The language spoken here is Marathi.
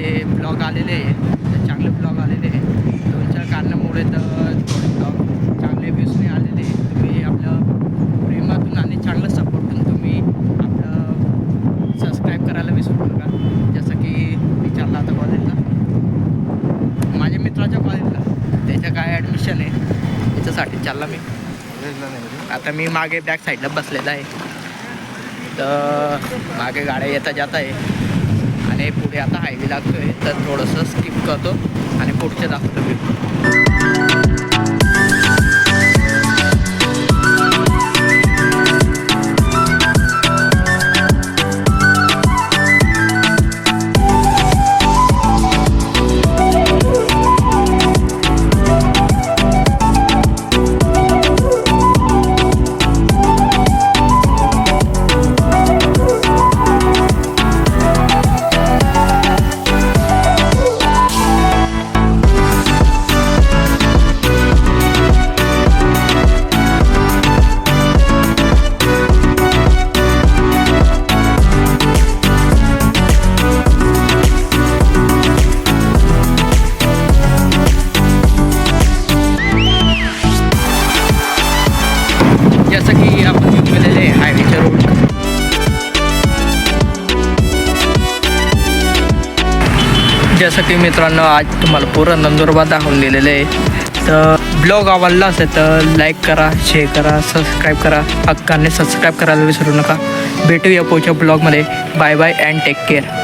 माझे ब्लॉग आलेले आहे तर चांगले ब्लॉग आलेले आहे तुमच्या कारणामुळे तर थोडे ब्लॉग चांगले व्ह्यूज नाही आलेले आहे. तुम्ही आपलं प्रेमातून आणि चांगलं सपोर्टून तुम्ही आपलं सबस्क्राईब करायला विसरू नका. जसं की मी चालला आता कॉलेजला माझ्या मित्राच्या कॉलेजला त्याचं काय ॲडमिशन आहे? त्याच्यासाठी चालला मी. आता मी मागे बॅक साईडला बसलेला आहे. तर मागे गाड्या येता जाता आहे. आणि पुढे आता हायवे लागतोय. तर थोडंसं स्किप करतो आणि पुढचे दाखवतो मी जसं की मित्रांनो आज तुम्हाला पूर्ण नंदुरबार दाखवून दिलेलं आहे. तर ब्लॉग आवडला असेल तर लाईक करा शेअर करा सबस्क्राईब करा. हक्काने सबस्क्राईब करायला विसरू नका. भेटूया पुढच्या ब्लॉगमध्ये. Bye bye and take care